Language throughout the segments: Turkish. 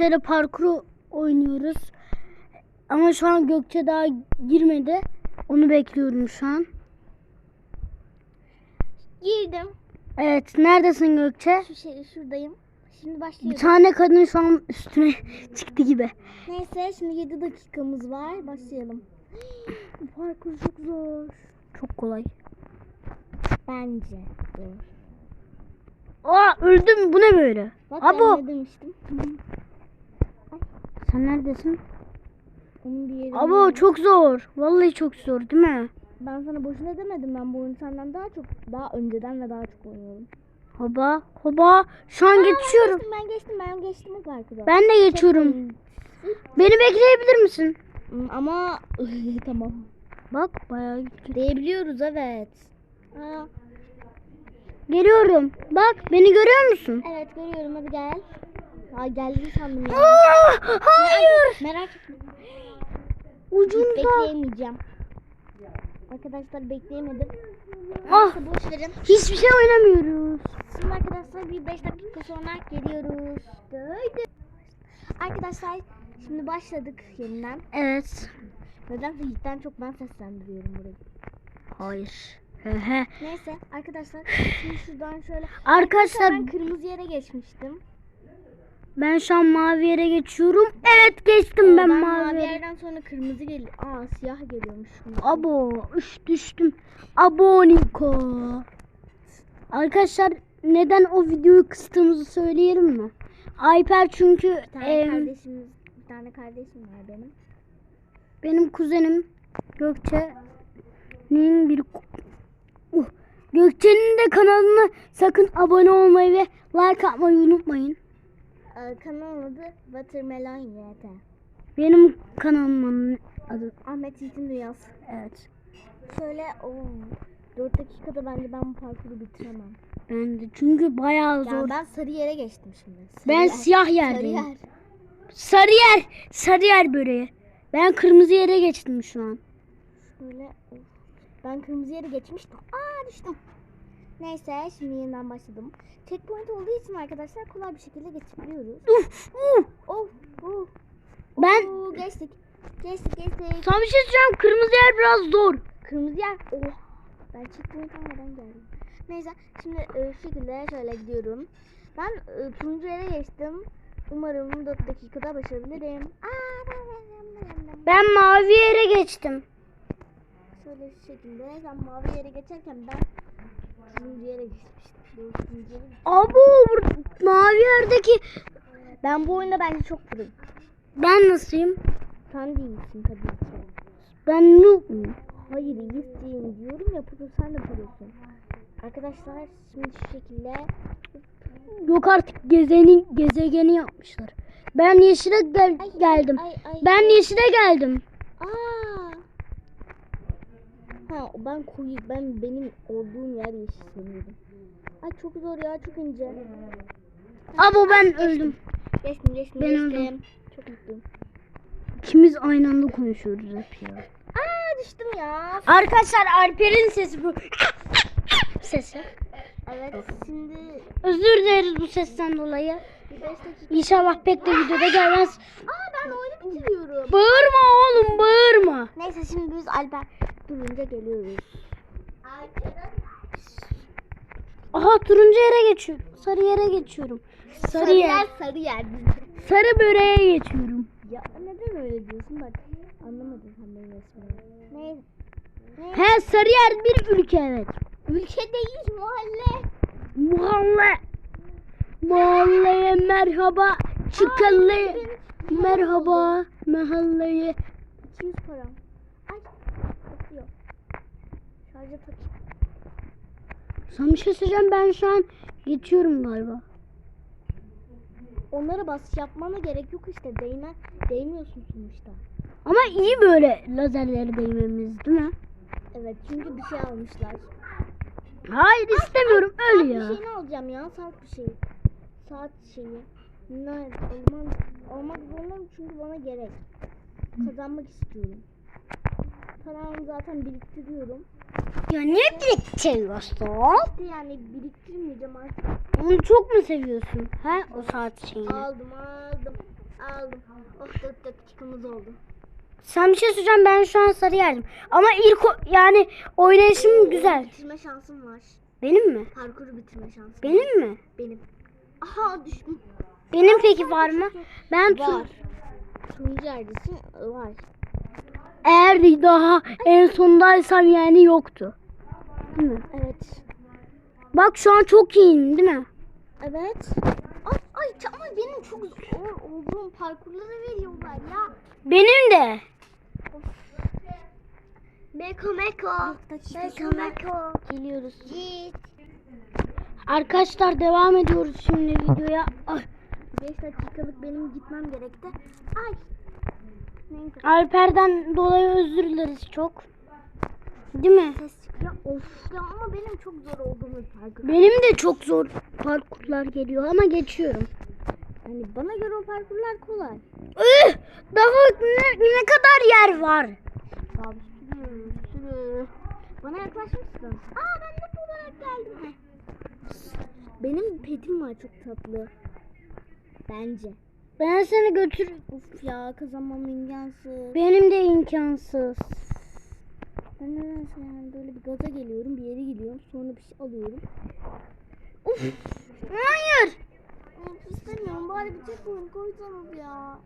Gökçe'de parkuru oynuyoruz. Ama şu an Gökçe daha girmedi. Onu bekliyorum şu an. Girdim. Evet neredesin Gökçe? Şu şey şuradayım. Şimdi Bir başlıyorum. tane kadın şu an üstüne çıktı gibi. Neyse şimdi 7 dakikamız var. Başlayalım. Bu parkur çok zor. Çok kolay. Bence zor. Aa öldüm bu ne böyle? Bak Abo ben ne demiştim. sen neredesin? Onun bir yeri. Abo çok zor. Vallahi çok zor değil mi? Ben sana boşuna demedim. Ben bu oyunu senden daha çok daha önceden ve daha çok oynuyorum. Hoba hoba şu an geçiyorum. Geçtim, ben geçtim ben geçtim o parkuru. Ben de geçiyorum. Beni bekleyebilir misin? Hmm, Ama tamam. Bak bayağı gitti. Diyebiliyoruz evet. Aa, Geliyorum. Bak beni görüyor musun? evet görüyorum hadi gel. Aa geldi sandım ya. Aa, hayır. Merak etme. Ucunda. Bekleyemeyeceğim. Arkadaşlar bekleyemedim. Ah. Boş verin. Hiçbir şey oynamıyoruz. Şimdi arkadaşlar bir 5 dakika sonra geliyoruz. Haydi. Arkadaşlar şimdi başladık yeniden. Evet. Nedense Yiğit'ten çok ben seslendiriyorum burayı. Hayır. Neyse arkadaşlar şimdi şuradan şöyle. Arkadaşlar Ben kırmızı yere geçmiştim. Ben şu an mavi yere geçiyorum. Evet geçtim ben, ben mavi mavi yere. yerden sonra kırmızı geliyor. Aa siyah geliyormuş. Abo üf düştüm. Aboniko. Arkadaşlar neden o videoyu kıstığımızı söyleyelim mi? Alper çünkü Bir tane em, kardeşimiz, bir tane kardeşim var benim. benim kuzenim Gökçe'nin bir Uh, Gökçe'nin de kanalına sakın abone olmayı ve like atmayı unutmayın. Ee, kanalın adı Watermelon YT. Benim kanalımın adı. Ahmet Yiğit'in Dünyası. Evet. Şöyle o 4 dakikada bence ben bu parkuru bitiremem. Ben de çünkü bayağı zor. ben sarı yere geçtim şimdi. Sarı Ben yer. siyah Sarı yerdeyim. yer. Sarı yer. Sarı yer böreği. Ben kırmızı yere geçtim şu an. Şöyle. Ben kırmızı yere geçmiştim. Aa düştüm. Neyse şimdi yeniden başladım. Checkpoint olduğu için arkadaşlar kolay bir şekilde geçebiliyoruz. Of of. Ben Oo, geçtik. Geçtik geçtik. sana bir şey söyleyeceğim. Kırmızı yer biraz zor. Kırmızı yer. Oh. Ben checkpoint almadan geldim. Neyse şimdi e, şu şekilde şöyle gidiyorum. Ben e, turuncu yere geçtim. Umarım 4 dakikada başarabilirim. Aa, ben, ben, ben, ben, ben. Ben mavi yere geçtim. Şöyle şu şekilde sen mavi yere geçerken ben Abo mavi yerdeki Ben bu oyunda bence çok proyum. ben nasılayım? Sen değilsin tabii ki. Ben noob muyum? Hayır iyisin diyorum ya pro sen de prosun. Arkadaşlar şimdi şu şekilde Yok artık gezenin gezegeni yapmışlar. Ben yeşile gel- Ay, geldim. ay, ay, ben yeşile geldim. Aa. Ha ben koyu ben benim olduğum yer yeşil sanıyordum. Ay çok zor ya çok ince. Abo ben öldüm. Geçtim geçtim Ben geçtim. öldüm. Çok mutluyum. İkimiz aynı anda konuşuyoruz hep ya. Aa düştüm ya. Arkadaşlar Alper'in sesi bu. Sesi. Evet şimdi Özür dileriz bu sesten dolayı. bir 5 dakika. İnşallah pek de videoda gelmez. Aa ben oyunu bitiriyorum. Bağırma oğlum bağırma. Neyse şimdi biz Alper durunca geliyoruz. Aha turuncu yere geçiyorum. Sarı yere geçiyorum. Sarı, yer. sarı yer. Sarı böreğe geçiyorum. ya neden öyle diyorsun bak. Anlamadım sen benim. Neyse. Neyse. He sarı yer bir ülke evet. Ülke değil mahalle. Mahalle. Mahalleye merhaba. Çıkalı. Merhaba mahalleye. 200 param. Ay takıyor. Şarja takayım. Sana bir şey söyleyeceğim ben şu an geçiyorum galiba. Onlara bas yapmana gerek yok işte. Değme, değmiyorsun sonuçta. Ama iyi böyle lazerlere değmemiz değil mi? Evet çünkü bir şey almışlar. Hayır istemiyorum öyle Bir ya. şeyini alacağım ya saat bir şey. Saat şeyi. Ne almam, almak zorundayım çünkü bana gerek. Kazanmak istiyorum. Paramı zaten biriktiriyorum. Ya niye direkt seviyorsun? İşte yani biriktirmeyeceğim artık. Onu çok mu seviyorsun? Ha o saat şeyini. Aldım aldım. Aldım. Oh dört dakikamız oldu. Sen bir şey söyleyeceğim ben şu an sarı yerdim. Ama ilk yani oynayışım güzel. Bitirme şansım var. Benim mi? Parkuru bitirme şansım. Benim mi? Benim. Aha düştüm. Benim peki var mı? Ben Var. Turuncu yerdesin. Var. Eğer daha en sondaysam yani yoktu. Değil mi? Evet. Bak şu an çok iyiyim değil mi? Evet. Ay, ay ama benim çok zor olduğum parkurları veriyorlar ya. Benim de. Meko Meko. Meko Meko. Geliyoruz. Git. Arkadaşlar devam ediyoruz şimdi videoya. Ay, 5 dakikalık benim gitmem gerekti. Ay. Alper'den dolayı özür dileriz çok. Değil mi? Çıkıyor. Of ya ama benim çok zor olduğum parkur. Benim de çok zor parkurlar geliyor ama geçiyorum. Yani bana göre o parkurlar kolay. Üh, daha ne, ne kadar yer var? Abi sürü sürü. Bana yaklaşmışsın. Aa ben de bu olarak geldim. Benim petim var çok tatlı. Bence. Ben seni götür. Uf ya kazanmam imkansız. Benim de imkansız. Ben nedense yani böyle bir gaza geliyorum, bir yere gidiyorum, sonra bir şey alıyorum. Uf! Hayır. Of istemiyorum, bari bir tek oyun koysanız ya.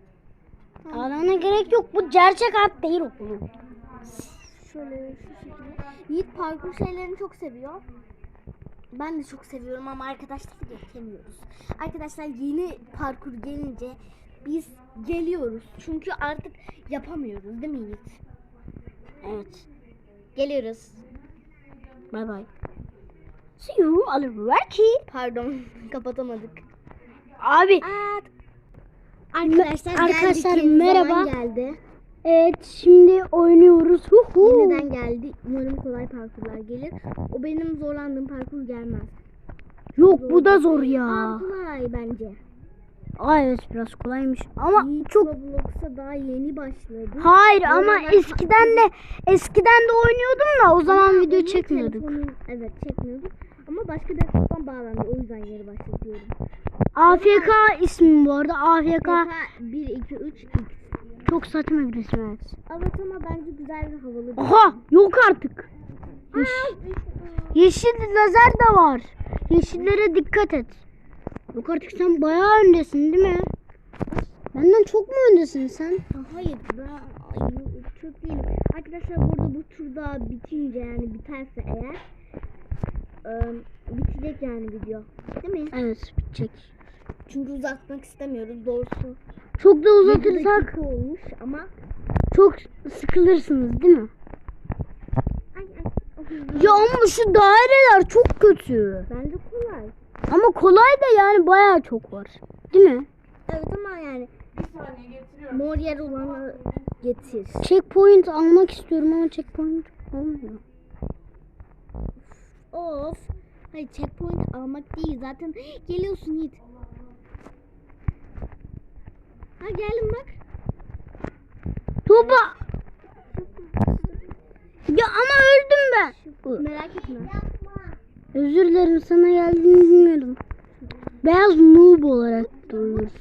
Ağlana gerek yok. Bu gerçek at değil okulun. Şöyle şu şekilde. Yiğit parkur şeylerini çok seviyor. Ben de çok seviyorum ama arkadaşlar geçemiyoruz. Arkadaşlar yeni parkur gelince biz geliyoruz. Çünkü artık yapamıyoruz değil mi Yiğit? Evet. Geliyoruz. Bay bay. See you already. Pardon kapatamadık. Abi. Arkadaşlar, Arkadaşlar. Yeni merhaba. geldi. Evet şimdi oynuyoruz. Huhu. Yeniden geldi. Umarım kolay parkurlar gelir. O benim zorlandığım parkur gelmez. Yok bu da zor ya. Aa kolay bence. Aa, evet biraz kolaymış. Ama Yiğit çok Roblox'a daha yeni başladı. Hayır ama Yorumlar- eskiden de eskiden de oynuyordum da o zaman Ama video çekmiyorduk. telefonun- evet çekmiyorduk. Ama başka bir hesaptan bağlandı. O yüzden yeni başlatıyorum. AFK ismim bu arada. AFK KK 1, 2, 3, X. çok saçma bir isim evet. Ama bence güzel ve havalı Aha yok artık. Yeşil lazer de var. Yeşillere dikkat et. Yok artık sen bayağı öndesin değil mi? Benden çok mu öndesin sen? Hayır ben çok değilim. Arkadaşlar burada bu turda bitince yani biterse eğer ıı, bitecek yani video. Değil mi? Evet bitecek. Çünkü uzatmak istemiyoruz doğrusu. Çok da uzatırsak olmuş ama çok sıkılırsınız değil mi? ay ay. Ya ama şu daireler çok kötü. Bence kolay. Ama kolay da yani bayağı çok var. Değil mi? Evet ama yani mor yer olanı getir. Checkpoint almak istiyorum ama checkpoint olmuyor. Of. Hayır checkpoint almak değil zaten geliyorsun Yiğit. Ha geldim bak. Tuğba. Ya ama öldüm ben. Merak etme. Özür dilerim sana geldiğini bilmiyordum. Beyaz noob olarak doğuyoruz.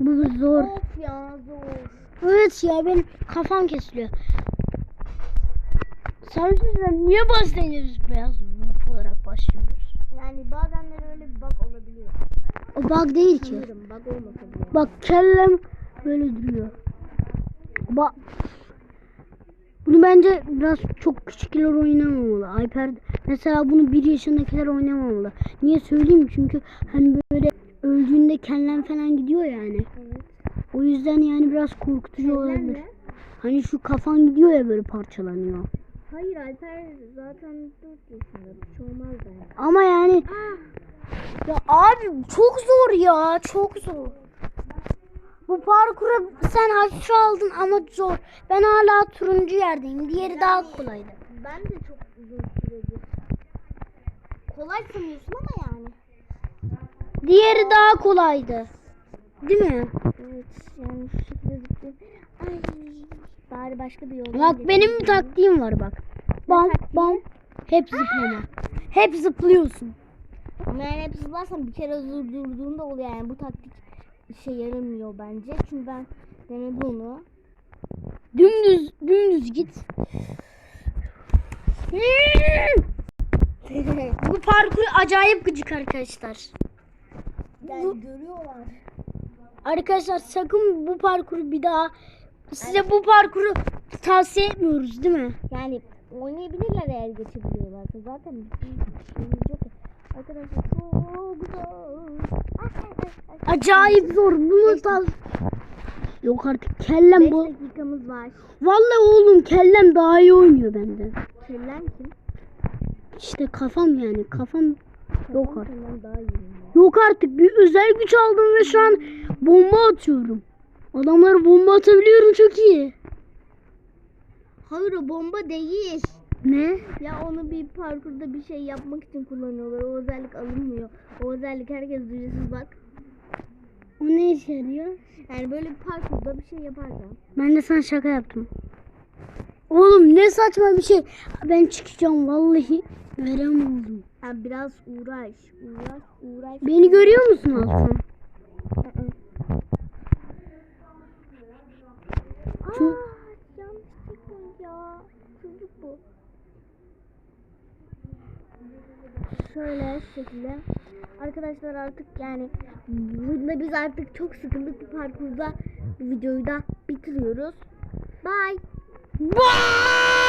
Bu zor. Of ya zor. Evet ya benim kafam kesiliyor. Söyleyeyim. Niye başlıyoruz beyaz noob olarak başlıyoruz? Yani bazenleri öyle bir bug olabiliyor. O bug değil ki. Sanırım olmasa bile. Bak kellem böyle duruyor. Bak. Bunu bence biraz çok küçükler oynamamalı. iPad mesela bunu bir yaşındakiler oynamamalı. Niye söyleyeyim? Çünkü hani böyle öldüğünde kellem falan gidiyor yani. Evet. O yüzden yani biraz korkutucu olabilir. Şeylerle- Hani şu kafan gidiyor ya böyle parçalanıyor. Hayır Alper zaten 4 yaşında. Bir şey olmaz yani. Ama yani Ah. Ya abi çok zor ya çok zor. Bu parkuru sen hafif aldın ama zor. Ben hala turuncu yerdeyim. Diğeri daha kolaydı. Ben de çok uzun süredir. Kolay sanıyorsun ama yani. Diğeri daha kolaydı. Değil mi? Evet yani şu. Ay bari başka bir yoldan Bak benim bir taktiğim var bak. bam bam. Hep zıplama. Hep zıplıyorsun. Ama yani hep zıplarsan bir kere durdurduğunda oluyor yani bu taktik işe yaramıyor bence. Çünkü ben denedim onu. Dümdüz dümdüz git. Bu parkur acayip gıcık arkadaşlar. yani görüyorlar. Arkadaşlar sakın bu parkuru bir daha size bu parkuru tavsiye etmiyoruz değil mi? Yani oynayabilirler eğer geçebiliyorlarsa. Zaten bir yok. Arkadaşlar çok zor. Ay, ay, ay, ay. Acayip zor. Bunu tav Yok artık kellem bu. dakikamız var. Vallahi oğlum kellem daha iyi oynuyor benden. Kellen kim? İşte kafam yani kafam yok artık. Yok artık bir özel güç aldım ve şu an bomba atıyorum. Adamlara bomba atabiliyorum çok iyi. Hayır o bomba değil. Ne? Ya onu bir parkurda bir şey yapmak için kullanıyorlar. O özellik alınmıyor. O özellik herkes ücretsiz bak. O ne işe yarıyor? Yani böyle bir parkurda bir şey yaparsan. Ben de sana şaka yaptım. Oğlum ne saçma bir şey. Ben çıkacağım vallahi. Verem oldum. Yani biraz uğraş. Uğraş. Uğraş. Beni görüyor musun. Şu- Aa, yanlış ya. Çocuk bu. Şöyle şekilde. Arkadaşlar artık yani burada biz artık çok sıkıldık bu parkurda videoyu da bitiriyoruz. Bye. Bye!